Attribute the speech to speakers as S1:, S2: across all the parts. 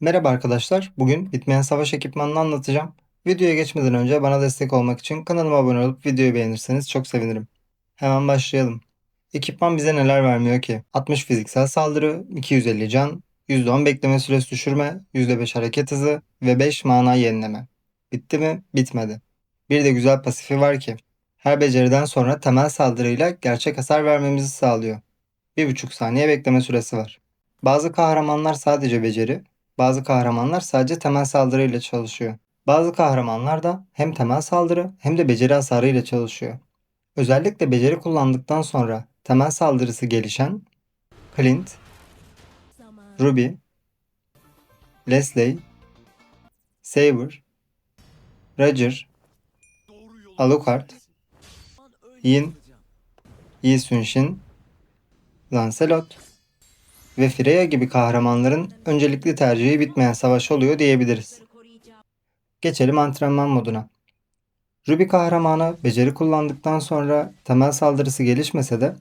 S1: Merhaba arkadaşlar. Bugün bitmeyen savaş ekipmanını anlatacağım. Videoya geçmeden önce bana destek olmak için kanalıma abone olup videoyu beğenirseniz çok sevinirim. Hemen başlayalım. Ekipman bize neler vermiyor ki? 60 fiziksel saldırı, 250 can, %10 bekleme süresi düşürme, %5 hareket hızı ve 5 mana yenileme. Bitti mi? Bitmedi. Bir de güzel pasifi var ki. Her beceriden sonra temel saldırıyla gerçek hasar vermemizi sağlıyor. 1,5 saniye bekleme süresi var. Bazı kahramanlar sadece beceri, bazı kahramanlar sadece temel saldırı ile çalışıyor. Bazı kahramanlar da hem temel saldırı hem de beceri hasarı ile çalışıyor. Özellikle beceri kullandıktan sonra temel saldırısı gelişen Clint, Ruby, Leslie, Saber, Roger, Alucard, Yin, Yi Sunshin, Lancelot ve Freya gibi kahramanların öncelikli tercihi bitmeyen savaş oluyor diyebiliriz. Geçelim antrenman moduna. Ruby kahramanı beceri kullandıktan sonra temel saldırısı gelişmese de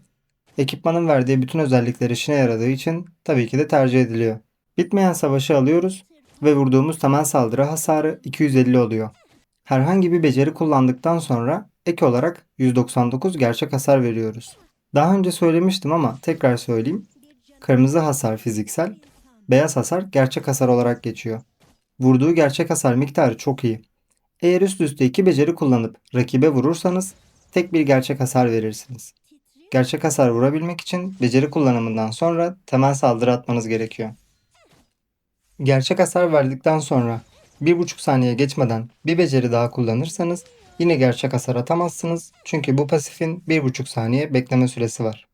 S1: ekipmanın verdiği bütün özellikler işine yaradığı için tabii ki de tercih ediliyor. Bitmeyen savaşı alıyoruz ve vurduğumuz temel saldırı hasarı 250 oluyor. Herhangi bir beceri kullandıktan sonra ek olarak 199 gerçek hasar veriyoruz. Daha önce söylemiştim ama tekrar söyleyeyim. Kırmızı hasar fiziksel, beyaz hasar gerçek hasar olarak geçiyor. Vurduğu gerçek hasar miktarı çok iyi. Eğer üst üste iki beceri kullanıp rakibe vurursanız tek bir gerçek hasar verirsiniz. Gerçek hasar vurabilmek için beceri kullanımından sonra temel saldırı atmanız gerekiyor. Gerçek hasar verdikten sonra 1,5 saniye geçmeden bir beceri daha kullanırsanız yine gerçek hasar atamazsınız çünkü bu pasifin 1,5 saniye bekleme süresi var.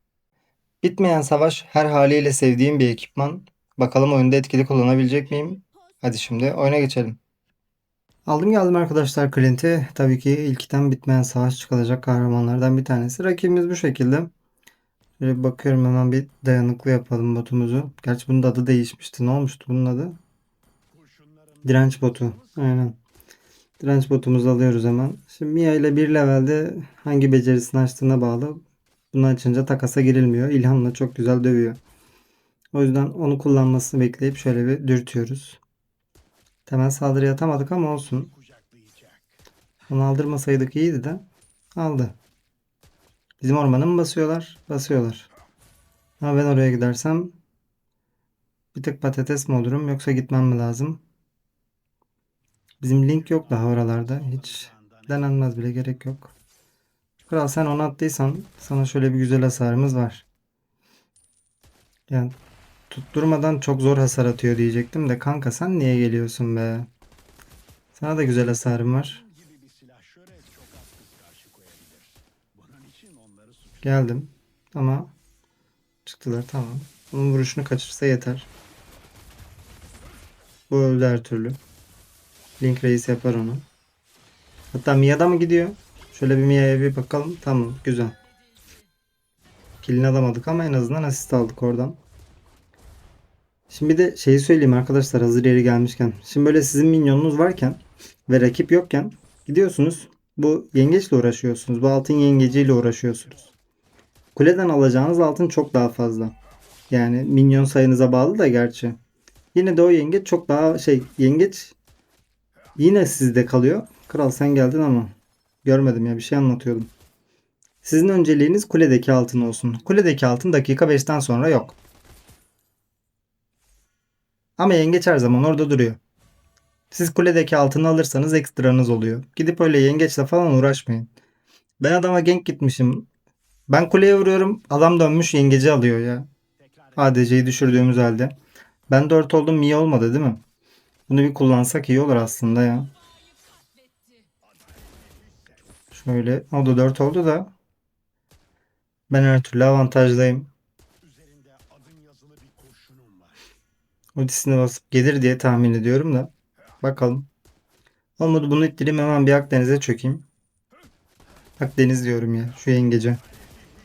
S1: Bitmeyen savaş her haliyle sevdiğim bir ekipman. Bakalım oyunda etkili kullanabilecek miyim? Hadi şimdi oyuna geçelim. Aldım geldim arkadaşlar Clint'i. Tabii ki ilkten bitmeyen savaş çıkılacak kahramanlardan bir tanesi. Rakibimiz bu şekilde. Şöyle bakıyorum hemen bir dayanıklı yapalım botumuzu. Gerçi bunun adı değişmişti. Ne olmuştu bunun adı? Direnç botu. Aynen. Direnç botumuzu alıyoruz hemen. Şimdi Mia ile bir levelde hangi becerisini açtığına bağlı. Bunu açınca takasa girilmiyor. İlhamla çok güzel dövüyor. O yüzden onu kullanmasını bekleyip şöyle bir dürtüyoruz. Temel saldırı atamadık ama olsun. Onu aldırmasaydık iyiydi de. Aldı. Bizim ormanı mı basıyorlar? Basıyorlar. Ama ben oraya gidersem bir tık patates mi olurum yoksa gitmem mi lazım? Bizim link yok daha oralarda. Hiç denenmez bile gerek yok. Kral sen onu attıysan sana şöyle bir güzel hasarımız var. Yani tutturmadan çok zor hasar atıyor diyecektim de kanka sen niye geliyorsun be? Sana da güzel hasarım var. Geldim ama çıktılar tamam. Bunun vuruşunu kaçırsa yeter. Bu öldü her türlü. Link Reis yapar onu. Hatta Mia'da mı gidiyor? Şöyle bir Mia'ya bir bakalım. Tamam güzel. Killini alamadık ama en azından asist aldık oradan. Şimdi bir de şeyi söyleyeyim arkadaşlar hazır yeri gelmişken. Şimdi böyle sizin minyonunuz varken ve rakip yokken gidiyorsunuz bu yengeçle uğraşıyorsunuz. Bu altın yengeciyle uğraşıyorsunuz. Kuleden alacağınız altın çok daha fazla. Yani minyon sayınıza bağlı da gerçi. Yine de o yengeç çok daha şey yengeç yine sizde kalıyor. Kral sen geldin ama görmedim ya bir şey anlatıyordum. Sizin önceliğiniz kuledeki altın olsun. Kuledeki altın dakika 5'ten sonra yok. Ama yengeç her zaman orada duruyor. Siz kuledeki altını alırsanız ekstranız oluyor. Gidip öyle yengeçle falan uğraşmayın. Ben adama gank gitmişim. Ben kuleye vuruyorum. Adam dönmüş yengeci alıyor ya. ADC'yi düşürdüğümüz halde. Ben 4 oldum iyi olmadı değil mi? Bunu bir kullansak iyi olur aslında ya. Şöyle o da 4 oldu da. Ben her türlü avantajdayım. Ultisine basıp gelir diye tahmin ediyorum da. Bakalım. Olmadı bunu ittireyim hemen bir Akdeniz'e çökeyim. Akdeniz diyorum ya. Şu yengece.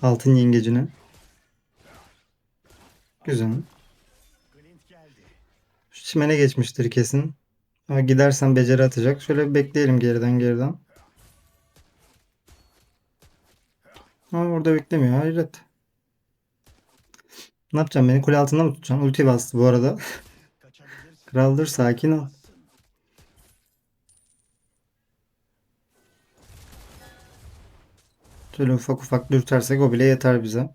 S1: Altın yengecine. Güzel. Şu çimene geçmiştir kesin. Ama gidersen beceri atacak. Şöyle bekleyelim geriden geriden. Ama orada beklemiyor. Hayret. Ne yapacağım? Beni kule altında mı tutacaksın? Ulti bastı bu arada. Kraldır sakin ol. Şöyle ufak ufak dürtersek o bile yeter bize.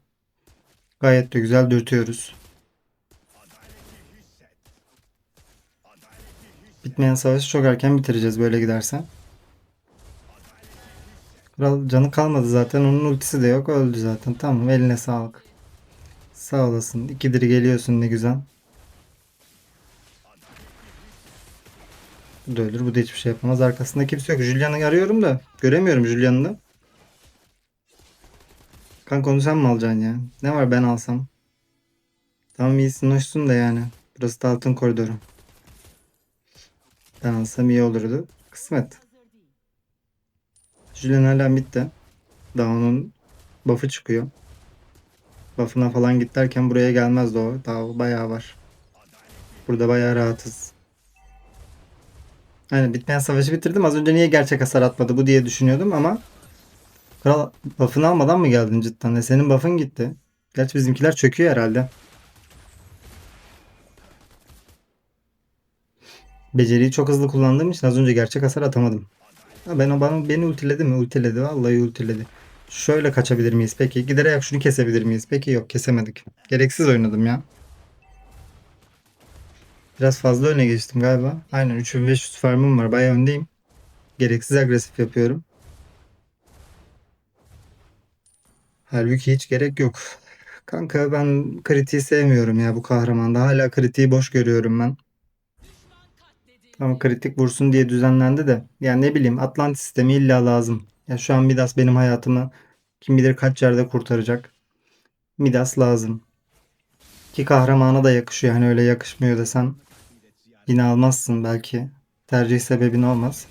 S1: Gayet de güzel dürtüyoruz. Bitmeyen savaşı çok erken bitireceğiz böyle giderse. Canı kalmadı zaten. Onun ultisi de yok. Öldü zaten. Tamam eline sağlık. Sağ olasın. İkidir geliyorsun ne güzel. Bu da ölür. Bu da hiçbir şey yapamaz. Arkasında kimse yok. Julian'ı arıyorum da. Göremiyorum Julian'ı da. Kanka onu sen mi alacaksın ya? Ne var ben alsam? Tamam iyisin hoşsun da yani. Burası da altın koridoru. Ben alsam iyi olurdu. Kısmet. Julian hala bitti. Daha onun buff'ı çıkıyor. Buff'ına falan git derken buraya gelmezdi o. Daha bayağı var. Burada bayağı rahatız. Aynen bitmeyen savaşı bitirdim. Az önce niye gerçek hasar atmadı bu diye düşünüyordum ama Kral buff'ını almadan mı geldin cidden? E senin buff'ın gitti. Gerçi bizimkiler çöküyor herhalde. Beceriyi çok hızlı kullandığım için az önce gerçek hasar atamadım. Ha ben o bana beni ultiledi mi? Ultiledi. Vallahi ultiledi. Şöyle kaçabilir miyiz? Peki giderek şunu kesebilir miyiz? Peki yok kesemedik. Gereksiz oynadım ya. Biraz fazla öne geçtim galiba. Aynen 3500 farmım var. Bayağı öndeyim. Gereksiz agresif yapıyorum. Halbuki hiç gerek yok. Kanka ben kritiği sevmiyorum ya bu kahramanda. Hala kritiği boş görüyorum ben. Ama kritik vursun diye düzenlendi de. Yani ne bileyim Atlantis sistemi illa lazım. Ya şu an Midas benim hayatımı kim bilir kaç yerde kurtaracak. Midas lazım. Ki kahramana da yakışıyor. Hani öyle yakışmıyor desem yine almazsın belki. Tercih sebebin olmaz.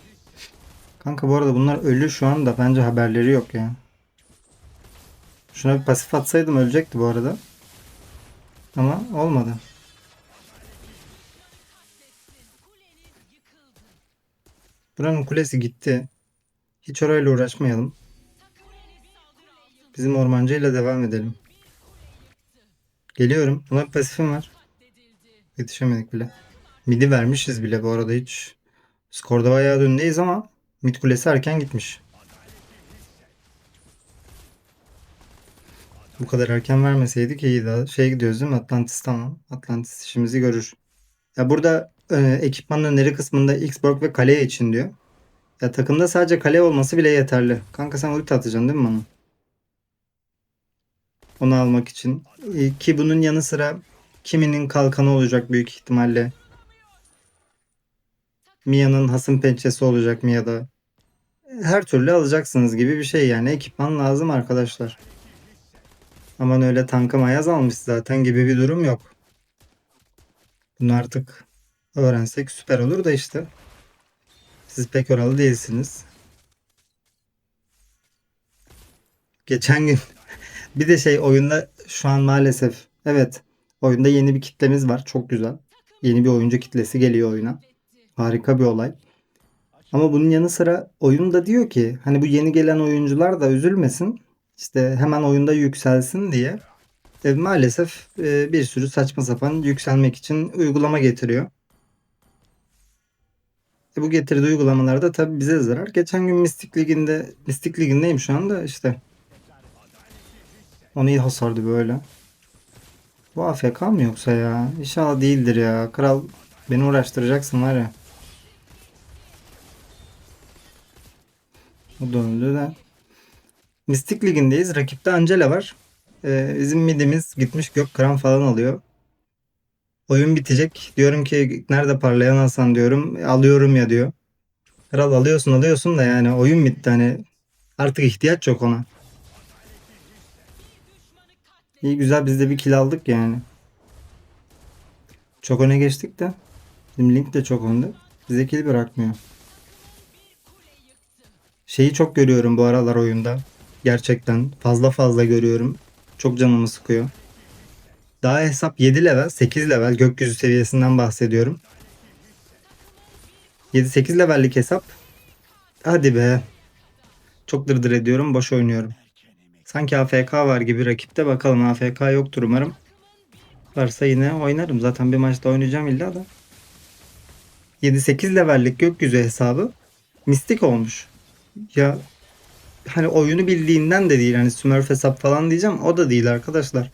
S1: Kanka bu arada bunlar ölü şu anda. Bence haberleri yok ya. Şuna bir pasif atsaydım ölecekti bu arada. Ama olmadı. Buranın kulesi gitti. Hiç orayla uğraşmayalım. Bizim ormancıyla devam edelim. Geliyorum. Buna pasifim var. Yetişemedik bile. Midi vermişiz bile bu arada hiç. Skorda bayağı öndeyiz ama mid kulesi erken gitmiş. Bu kadar erken vermeseydik iyiydi. Şey gidiyoruz değil mi? Atlantis tamam. Atlantis işimizi görür. Ya burada e, ekipman öneri kısmında Xborg ve kale için diyor. Ya takımda sadece kale olması bile yeterli. Kanka sen ulti atacaksın değil mi bana? Onu almak için. E, ki bunun yanı sıra kiminin kalkanı olacak büyük ihtimalle. Mia'nın hasım pençesi olacak Mia'da. Her türlü alacaksınız gibi bir şey yani. Ekipman lazım arkadaşlar. Aman öyle tankım ayaz almış zaten gibi bir durum yok. Bunu artık öğrensek süper olur da işte. Siz pek oralı değilsiniz. Geçen gün bir de şey oyunda şu an maalesef evet oyunda yeni bir kitlemiz var. Çok güzel. Yeni bir oyuncu kitlesi geliyor oyuna. Harika bir olay. Ama bunun yanı sıra oyunda diyor ki hani bu yeni gelen oyuncular da üzülmesin. İşte hemen oyunda yükselsin diye e, maalesef e, bir sürü saçma sapan yükselmek için uygulama getiriyor. E, bu getirdiği uygulamalarda tabi bize zarar. Geçen gün Mystic Ligi'nde Mystic Ligi'ndeyim şu anda işte. Onu iyi hasardı böyle. Bu AFK mı yoksa ya? İnşallah değildir ya. Kral beni uğraştıracaksın var ya. Bu döndü de. Mystic Ligi'ndeyiz. Rakipte Angela var. Ee, bizim midimiz gitmiş gök kıran falan alıyor. Oyun bitecek. Diyorum ki nerede parlayan Hasan diyorum. Alıyorum ya diyor. Kral alıyorsun alıyorsun da yani oyun bitti hani. Artık ihtiyaç yok ona. İyi güzel biz de bir kill aldık yani. Çok öne geçtik de. Bizim Link de çok önde. Bize kill bırakmıyor. Şeyi çok görüyorum bu aralar oyunda. Gerçekten fazla fazla görüyorum. Çok canımı sıkıyor. Daha hesap 7 level, 8 level gökyüzü seviyesinden bahsediyorum. 7-8 levellik hesap. Hadi be. Çok dırdır ediyorum, boş oynuyorum. Sanki AFK var gibi rakipte bakalım AFK yoktur umarım. Varsa yine oynarım. Zaten bir maçta oynayacağım illa da. 7-8 levellik gökyüzü hesabı mistik olmuş. Ya hani oyunu bildiğinden de değil. Hani Smurf hesap falan diyeceğim. O da değil arkadaşlar.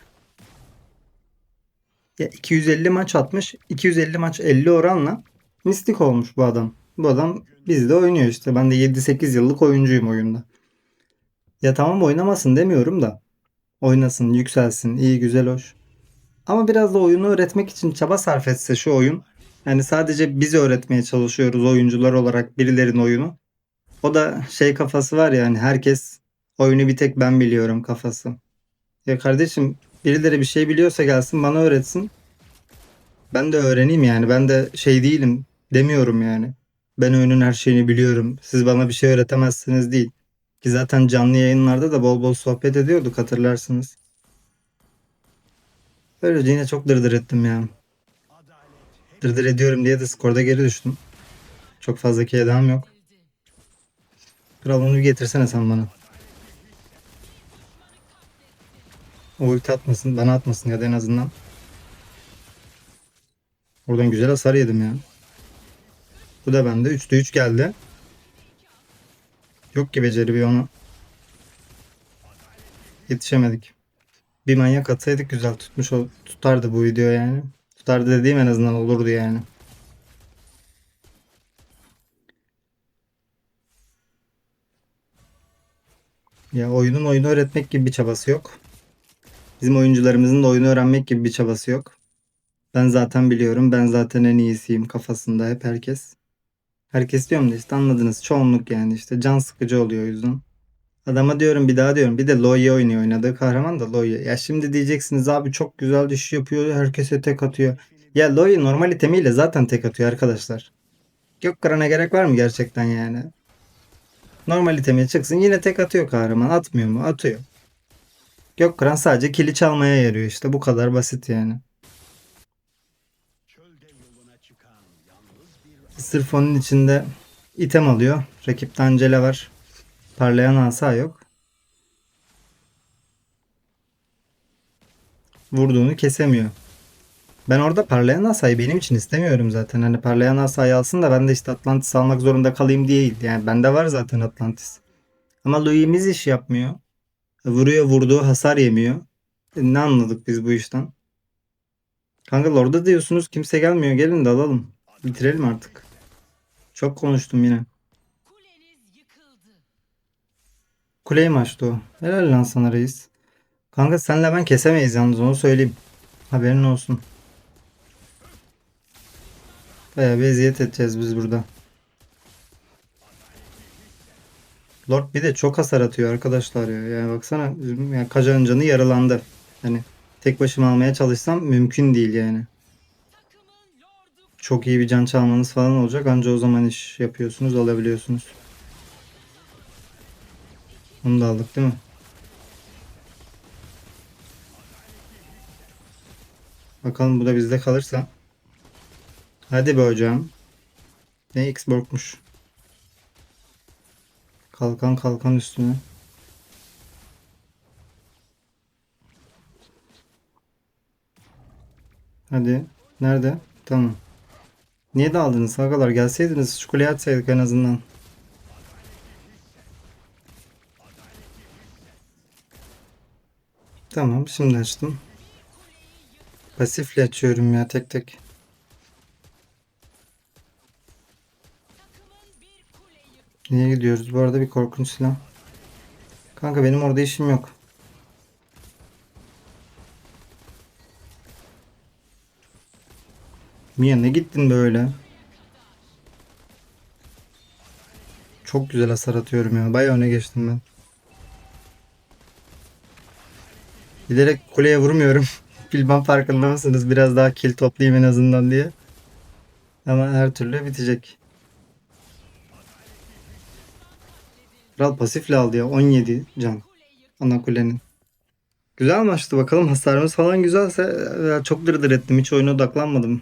S1: Ya 250 maç atmış. 250 maç 50 oranla mistik olmuş bu adam. Bu adam bizde oynuyor işte. Ben de 7-8 yıllık oyuncuyum oyunda. Ya tamam oynamasın demiyorum da. Oynasın, yükselsin, iyi, güzel, hoş. Ama biraz da oyunu öğretmek için çaba sarf etse şu oyun. Yani sadece biz öğretmeye çalışıyoruz oyuncular olarak birilerin oyunu. O da şey kafası var ya hani herkes oyunu bir tek ben biliyorum kafası. Ya kardeşim birileri bir şey biliyorsa gelsin bana öğretsin. Ben de öğreneyim yani. Ben de şey değilim demiyorum yani. Ben oyunun her şeyini biliyorum. Siz bana bir şey öğretemezsiniz değil. Ki zaten canlı yayınlarda da bol bol sohbet ediyorduk hatırlarsınız. Böylece yine çok dırdır ettim ya. Dırdır ediyorum diye de skorda geri düştüm. Çok fazla kedam yok. Kral onu getirsene sen bana. Ulti atmasın, bana atmasın ya da en azından. Oradan güzel hasar yedim ya. Bu da bende. 3'te 3 geldi. Yok ki beceri bir onu. Yetişemedik. Bir manyak atsaydık güzel tutmuş ol tutardı bu video yani. Tutardı dediğim en azından olurdu yani. Ya oyunun oyunu öğretmek gibi bir çabası yok. Bizim oyuncularımızın da oyunu öğrenmek gibi bir çabası yok. Ben zaten biliyorum. Ben zaten en iyisiyim kafasında hep herkes. Herkes diyorum da işte anladınız. Çoğunluk yani işte can sıkıcı oluyor o yüzden. Adama diyorum bir daha diyorum. Bir de Loya oynuyor oynadığı kahraman da Loya. Ya şimdi diyeceksiniz abi çok güzel düş yapıyor. Herkese tek atıyor. Ya Loya normal itemiyle zaten tek atıyor arkadaşlar. Gökkıran'a gerek var mı gerçekten yani? Normal itemiye çıksın yine tek atıyor kahraman. Atmıyor mu? Atıyor. Gökkıran sadece kili çalmaya yarıyor işte. Bu kadar basit yani. Sırf onun içinde item alıyor. Rakipte Angela var. Parlayan asa yok. Vurduğunu kesemiyor. Ben orada parlayan asayı benim için istemiyorum zaten. Hani parlayan asayı alsın da ben de işte Atlantis almak zorunda kalayım değil. Yani bende var zaten Atlantis. Ama Louis'imiz iş yapmıyor. Vuruyor vurduğu hasar yemiyor. E, ne anladık biz bu işten? Kanka Lord'a diyorsunuz kimse gelmiyor. Gelin de alalım. Bitirelim artık. Çok konuştum yine. Kuleyi mi açtı o? Helal lan sana reis. Kanka senle ben kesemeyiz yalnız onu söyleyeyim. Haberin olsun. Bayağı bir eziyet edeceğiz biz burada. Lord bir de çok hasar atıyor arkadaşlar ya. Yani baksana yani Kaja'nın canı yaralandı. Hani tek başıma almaya çalışsam mümkün değil yani. Çok iyi bir can çalmanız falan olacak. Anca o zaman iş yapıyorsunuz, alabiliyorsunuz. Onu da aldık değil mi? Bakalım bu da bizde kalırsa. Hadi be hocam. Ne Xborg'muş. Kalkan kalkan üstüne. Hadi. Nerede? Tamam. Niye daldınız agalar? Gelseydiniz şu kuleye atsaydık en azından. Tamam şimdi açtım. Pasifle açıyorum ya tek tek. Niye gidiyoruz? Bu arada bir korkunç silah. Kanka benim orada işim yok. Mia ne gittin böyle? Çok güzel hasar atıyorum ya. Bayağı öne geçtim ben. Bilerek kuleye vurmuyorum. Bilmem farkında mısınız? Biraz daha kill toplayayım en azından diye. Ama her türlü bitecek. Kral pasifle aldı ya 17 can ana kulenin. Güzel maçtı bakalım hasarımız falan güzelse ya çok dırdır ettim hiç oyuna odaklanmadım.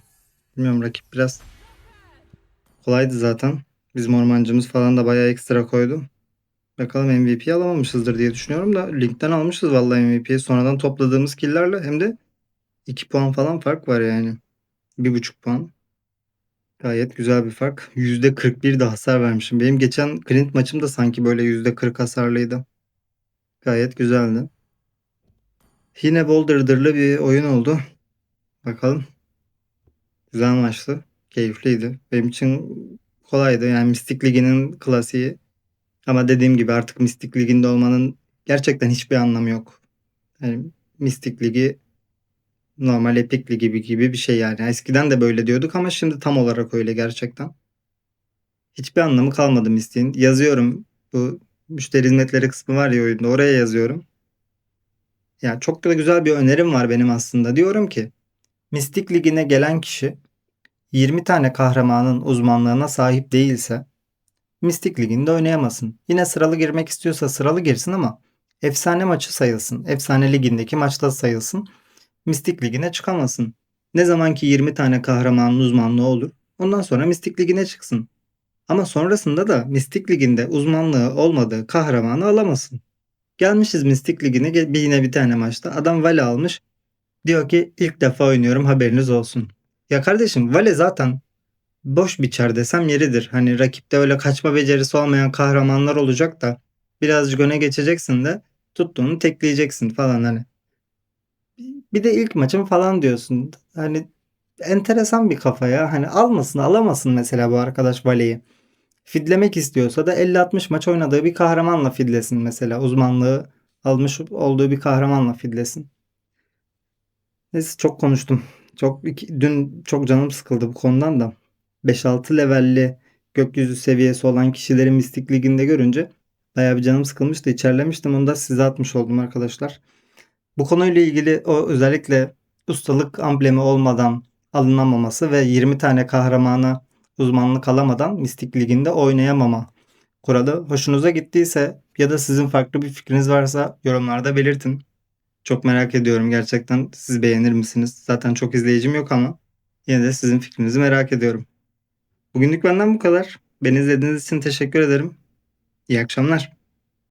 S1: Bilmiyorum rakip biraz kolaydı zaten. Bizim ormancımız falan da bayağı ekstra koydu. Bakalım MVP alamamışızdır diye düşünüyorum da linkten almışız vallahi MVP'yi sonradan topladığımız killlerle hem de 2 puan falan fark var yani. 1.5 puan. Gayet güzel bir fark. %41 de hasar vermişim. Benim geçen Clint maçım da sanki böyle %40 hasarlıydı. Gayet güzeldi. Yine bol dırdırlı bir oyun oldu. Bakalım. Güzel maçtı. Keyifliydi. Benim için kolaydı. Yani Mistik Ligi'nin klasiği. Ama dediğim gibi artık Mistik Ligi'nde olmanın gerçekten hiçbir anlamı yok. Yani Mistik Ligi normal Epic gibi, gibi bir şey yani. Eskiden de böyle diyorduk ama şimdi tam olarak öyle gerçekten. Hiçbir anlamı kalmadı Mystic'in. Yazıyorum. Bu müşteri hizmetleri kısmı var ya oyunda. Oraya yazıyorum. Ya çok da güzel bir önerim var benim aslında. Diyorum ki Mistik Ligi'ne gelen kişi 20 tane kahramanın uzmanlığına sahip değilse Mistik Ligi'nde oynayamasın. Yine sıralı girmek istiyorsa sıralı girsin ama efsane maçı sayılsın. Efsane ligindeki maçta sayılsın. Mistik Ligi'ne çıkamasın. Ne zamanki 20 tane kahramanın uzmanlığı olur. Ondan sonra Mistik Ligi'ne çıksın. Ama sonrasında da Mistik Ligi'nde uzmanlığı olmadığı kahramanı alamasın. Gelmişiz Mistik Ligi'ne yine bir tane maçta. Adam Vale almış. Diyor ki ilk defa oynuyorum haberiniz olsun. Ya kardeşim Vale zaten boş biçer desem yeridir. Hani rakipte öyle kaçma becerisi olmayan kahramanlar olacak da birazcık öne geçeceksin de tuttuğunu tekleyeceksin falan hani. Bir de ilk maçım falan diyorsun. Hani enteresan bir kafa ya. Hani almasın alamasın mesela bu arkadaş Vale'yi. Fidlemek istiyorsa da 50-60 maç oynadığı bir kahramanla fidlesin mesela. Uzmanlığı almış olduğu bir kahramanla fidlesin. Neyse çok konuştum. Çok iki- dün çok canım sıkıldı bu konudan da. 5-6 levelli gökyüzü seviyesi olan kişileri Mistik Ligi'nde görünce bayağı bir canım sıkılmıştı. içerlemiştim. Onu da size atmış oldum arkadaşlar. Bu konuyla ilgili o özellikle ustalık amblemi olmadan alınamaması ve 20 tane kahramana uzmanlık alamadan Mistik Ligi'nde oynayamama kuralı hoşunuza gittiyse ya da sizin farklı bir fikriniz varsa yorumlarda belirtin. Çok merak ediyorum gerçekten siz beğenir misiniz? Zaten çok izleyicim yok ama yine de sizin fikrinizi merak ediyorum. Bugünlük benden bu kadar. Beni izlediğiniz için teşekkür ederim. İyi akşamlar.